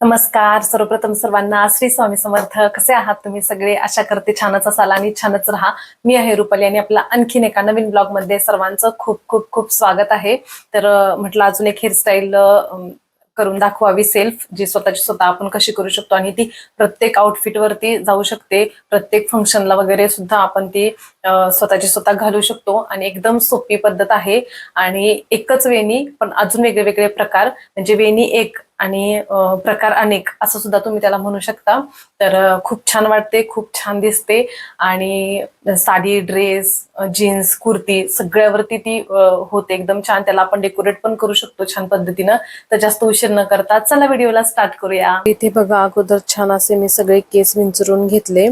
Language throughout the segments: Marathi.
नमस्कार. सर्वप्रथम सर्वांना श्री स्वामी समर्थ. कसे आहात तुम्ही सगळे? आशा करते छानच असाल आणि छानच राहा. मी आहे रुपाली आणि आपला आणखीन एका नवीन ब्लॉगमध्ये सर्वांचं खूप खूप खूप स्वागत आहे. तर म्हटलं अजून एक हेअरस्टाईल करून दाखवावी सेल्फ जी स्वतःची स्वतः आपण कशी करू शकतो आणि ती प्रत्येक आउटफिटवरती जाऊ शकते. प्रत्येक फंक्शनला वगैरे सुद्धा आपण ती स्वतःची स्वतः घालू शकतो आणि एकदम सोपी पद्धत आहे. आणि एकच वेणी पण अजून वेगळे वेगळे प्रकार. म्हणजे वेणी एक आणि प्रकार अनेक असं सुद्धा तुम्ही त्याला म्हणू शकता. तर खूप छान वाटते खूप छान दिसते. आणि साडी ड्रेस जीन्स कुर्ती सगळ्यावरती ती होते एकदम छान. त्याला आपण डेकोरेट पण करू शकतो छान पद्धतीनं. तर जास्त उशीर न करता चला व्हिडिओला स्टार्ट करूया. इथे बघा अगोदर छान असे मी सगळे केस विंचरून घेतले.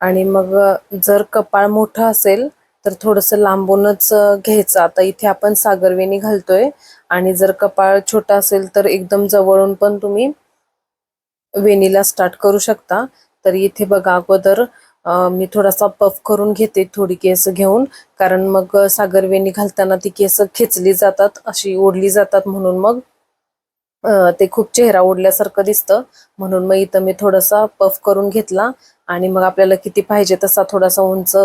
आणि मग जर कपाळ मोठं असेल तर थोडस लांबूनच घ्यायचं. आता इथे आपण सागरवेणी घालतोय आणि जर कपाळ छोटा असेल तर एकदम जवळून पण तुम्ही वेणीला स्टार्ट करू शकता. तर इथे बघा अगोदर मी थोडासा पफ करून घेते थोडी केस घेऊन. कारण मग सागरवेणी घालताना ती केस खेचली जातात अशी ओढली जातात म्हणून मग ते खूप चेहरा ओढल्यासारखं दिसतं. म्हणून मग इथं मी थोडासा पफ करून घेतला आणि मग आपल्याला किती पाहिजे तसा थोडासा उंच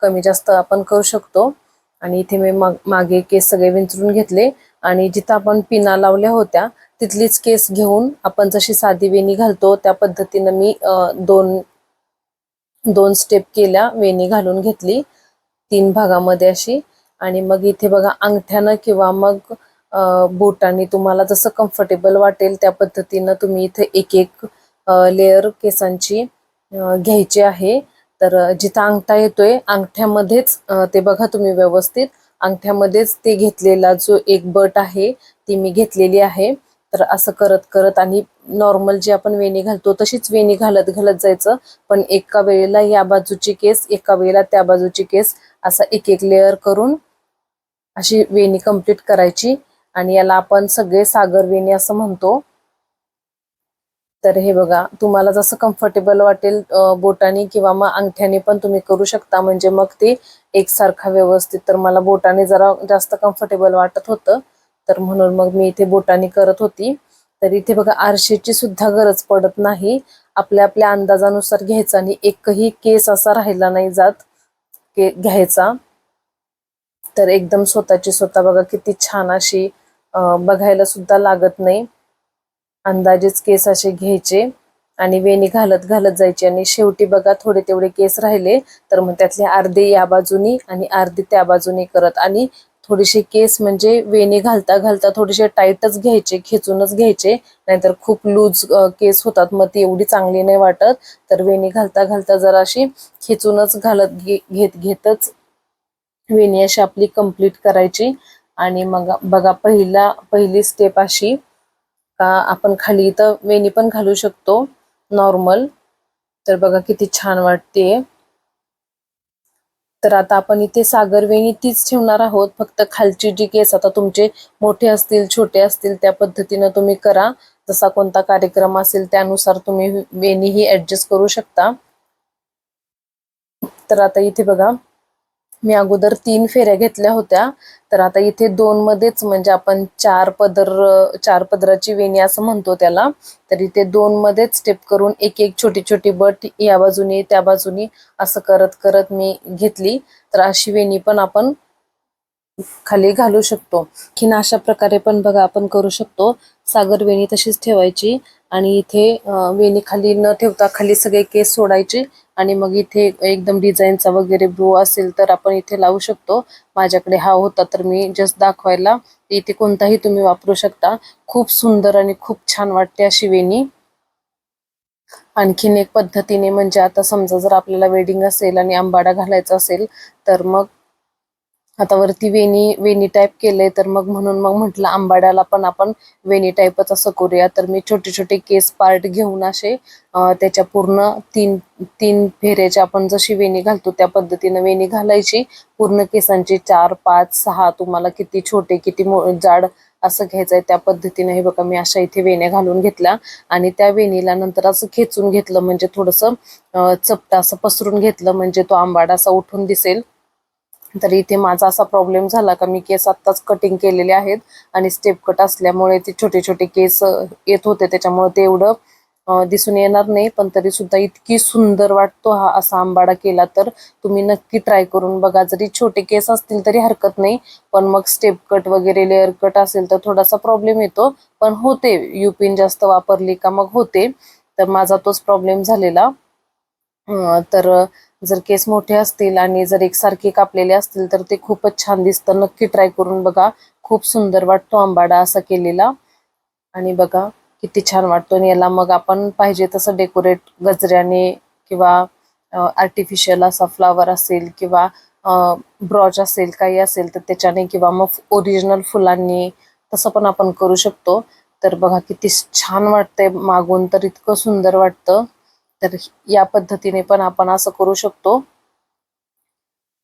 कमी जास्त आपण करू शकतो. आणि इथे मी माग- मागे केस सगळे विंचरून घेतले. आणि जिथं आपण पिना लावल्या होत्या तिथलीच केस घेऊन आपण जशी साधी वेणी घालतो त्या पद्धतीनं मी दोन दोन स्टेप केल्या वेणी घालून घेतली. तीन भागामध्ये अशी. आणि मग इथे बघा अंगठ्यानं किंवा मग बोटाने तुम्हाला जसं कम्फर्टेबल वाटेल त्या पद्धतीनं तुम्ही इथे एक एक लेअर केसांची घ्यायची आहे. तर जिथं अंगठा येतोय अंगठ्यामध्येच ते बघा तुम्ही व्यवस्थित. अंगठ्यामध्येच ते घेतलेला जो एक बट आहे ती मी घेतलेली आहे. तर असं करत करत आणि नॉर्मल जी आपण वेणी घालतो तशीच वेणी घालत घालत जायचं. पण एका वेळेला या बाजूची केस एका वेळेला त्या बाजूची केस असा एक एक लेअर करून अशी वेणी कंप्लीट करायची. आणि याला आपण सगळे सागर वेणी असं म्हणतो. तर हे बघा तुम्हाला जसं कम्फर्टेबल वाटेल बोटाने किंवा मग अंगठ्याने पण तुम्ही करू शकता. म्हणजे मग ते एकसारखा व्यवस्थित. तर मला बोटाने जरा जास्त कम्फर्टेबल वाटत होतं. तर म्हणून मग मी इथे बोटाने करत होती. तर इथे बघा आरशेची सुद्धा गरज पडत नाही. आपल्या आपल्या अंदाजानुसार घ्यायचा आणि एकही केस असा राहिला नाही जात के घ्यायचा. तर एकदम स्वतःची स्वतः बघा किती छान अशी बघायला सुद्धा लागत नाही. अंदाजेच केस असे घ्यायचे आणि वेणी घालत घालत जायची. आणि शेवटी बघा थोडे तेवढे केस राहिले तर मग त्यातले अर्धे या बाजूनी आणि अर्धे त्या बाजूनी करत. आणि थोडेसे केस म्हणजे वेणी घालता घालता थोडेसे टाईटच घ्यायचे खेचूनच घ्यायचे. नाहीतर खूप लूज केस होतात. मग ती एवढी चांगली नाही वाटत. तर वेणी घालता घालता जरा अशी खेचूनच घालत घे- घेत घेतच वेणी अशी आपली कंप्लीट करायची. आणि मग बघा पहिला पहिली स्टेप अशी का आपण खाली इथं वेणी पण घालू शकतो नॉर्मल तर बघा किती छान वाटते. तर आता आपण इथे सागर वेणी तीच ठेवणार आहोत. फक्त खालची जी केस आता तुमचे मोठे असतील छोटे असतील त्या पद्धतीनं तुम्ही करा. जसा कोणता कार्यक्रम असेल त्यानुसार तुम्ही वेणी ही ऍडजस्ट करू शकता. तर आता इथे बघा. मी अगोदर तीन फेऱ्या घेतल्या होत्या. तर आता इथे दोन मध्येच म्हणजे आपण चार पदर चार पदराची वेणी असं म्हणतो त्याला. तर इथे दोन मध्येच स्टेप करून एक एक छोटी छोटी बट या बाजूनी त्या बाजूनी असं करत करत मी घेतली. तर अशी वेणी पण आपण खाली घालू शकतो. की अशा प्रकारे पण बघा आपण करू शकतो. सागर वेणी तशीच ठेवायची आणि इथे वेणी खाली न ठेवता खाली सगळे केस सोडायचे. आणि मग इथे एकदम डिझाईनचा वगैरे ब्रो असेल तर आपण इथे लावू शकतो. माझ्याकडे हा होता तर मी जस्ट दाखवायला. इथे कोणताही तुम्ही वापरू शकता. खूप सुंदर आणि खूप छान वाटते अशी वेणी. आणखीन एक पद्धतीने म्हणजे आता समजा जर आपल्याला वेडिंग असेल आणि आंबाडा घालायचा असेल तर मग हातावरती वेणी वेणी टाईप केलंय तर मग म्हणून मग म्हटलं आंबाड्याला पण आपण वेणी टाईपच असं करूया. तर मी छोटे छोटे केस पार्ट घेऊन असे त्याच्या पूर्ण तीन तीन फेऱ्याच्या आपण जशी वेणी घालतो त्या पद्धतीनं वेणी घालायची. पूर्ण केसांची चार पाच सहा तुम्हाला किती छोटे किती मो- जाड असं घ्यायचंय त्या पद्धतीने हे बघा मी अशा इथे वेण्या घालून घेतल्या. आणि त्या वेणीला नंतर असं खेचून घेतलं म्हणजे थोडस चपटा असं पसरून घेतलं म्हणजे तो आंबाडा असा उठून दिसेल. तर इथे माझा असा प्रॉब्लेम झाला का मी केस आत्ताच कटिंग केलेले आहेत आणि स्टेप कट असल्यामुळे ते छोटे छोटे केस येत होते. त्याच्यामुळे ते एवढं दिसून येणार नाही. पण तरी सुद्धा इतकी सुंदर वाटतो हा असा आंबाडा केला तर. तुम्ही नक्की ट्राय करून बघा. जरी छोटे केस असतील तरी हरकत नाही. पण मग स्टेप कट वगैरे लेअर कट असेल तर थोडासा प्रॉब्लेम येतो. पण होते. युपिन जास्त वापरली का मग होते. तर माझा तोच प्रॉब्लेम झालेला. तर जर केस मोठे असतील आणि जर एकसारखे कापलेले असतील तर ते खूपच छान दिसतं. नक्की ट्राय करून बघा. खूप सुंदर वाटतो आंबाडा असा केलेला. आणि बघा किती छान वाटतो. आणि याला मग आपण पाहिजे तसं डेकोरेट गजऱ्याने किंवा आर्टिफिशियल असा फ्लावर असेल किंवा ब्रॉच असेल काही असेल तर त्याच्याने किंवा मग ओरिजिनल फुलांनी तसं पण आपण करू शकतो. तर बघा किती छान वाटतंय मागून. तर इतकं सुंदर वाटतं. तर या पद्धतीने पण आपण असं करू शकतो.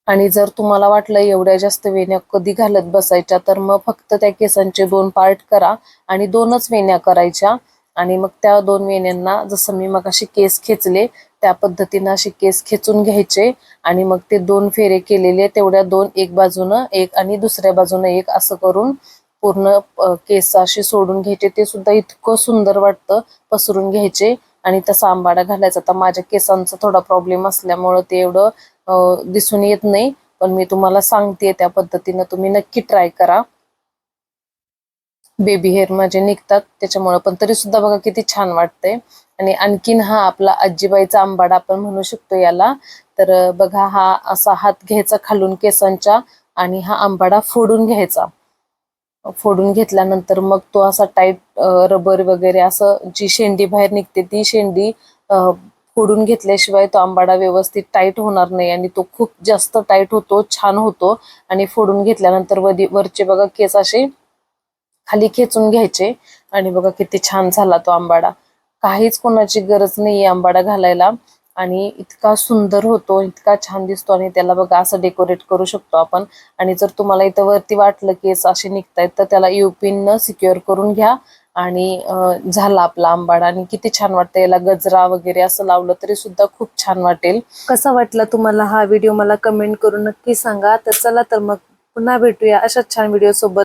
आणि जर तुम्हाला वाटलं एवढ्या जास्त वेण्या कधी घालत बसायच्या तर मग फक्त त्या केसांचे दोन पार्ट करा आणि दोनच वेण्या करायच्या. आणि मग त्या दोन वेण्यांना जसं मी मग असे केस खेचले त्या पद्धतीनं असे केस खेचून घ्यायचे. आणि मग ते दोन फेरे केलेले तेवढ्या दोन एक बाजूनं एक आणि दुसऱ्या बाजूनं एक असं करून पूर्ण केस असे सोडून घ्यायचे. ते सुद्धा इतकं सुंदर वाटतं पसरून घ्यायचे. आणि तसा आंबाडा घालायचा. तर माझ्या केसांचा थोडा प्रॉब्लेम असल्यामुळं ते एवढं दिसून येत नाही. पण मी तुम्हाला सांगते त्या पद्धतीनं तुम्ही नक्की ट्राय करा. बेबी हेअर माझे निघतात. त्याच्यामुळं पण तरी सुद्धा बघा किती छान वाटतंय. आणि आणखीन हा आपला आजीबाईचा आंबाडा आपण म्हणू शकतो याला. तर बघा हा असा हात घ्यायचा खालून केसांच्या आणि हा आंबाडा फोडून घ्यायचा. फोडून घेतल्यानंतर मग तो असा टाईट रबर वगैरे असं जी शेंडी बाहेर निघते ती शेंडी फोडून घेतल्याशिवाय तो आंबाडा व्यवस्थित टाईट होणार नाही आणि तो खूप जास्त टाईट होतो छान होतो आणि फोडून घेतल्यानंतर वधी वरचे बघा केस असे खाली खेचून घ्यायचे आणि बघा किती छान झाला तो आंबाडा. काहीच कोणाची गरज नाही आंबाडा घालायला. आणि इतका सुंदर होतो इतका छान दिसतो आणि त्याला बघा असं डेकोरेट करू शकतो आपण. आणि जर तुम्हाला इथं वरती वाटलं केस असे निघतायत तर त्याला युपिन न सिक्युअर करून घ्या. आणि झाला आपला आंबाडा आणि किती छान वाटतं याला गजरा वगैरे असं लावलं तरी सुद्धा खूप छान वाटेल. कसा वाटला तुम्हाला हा व्हिडिओ मला कमेंट करून नक्की सांगा. तर चला तर मग पुन्हा भेटूया अशाच छान व्हिडिओ सोबत.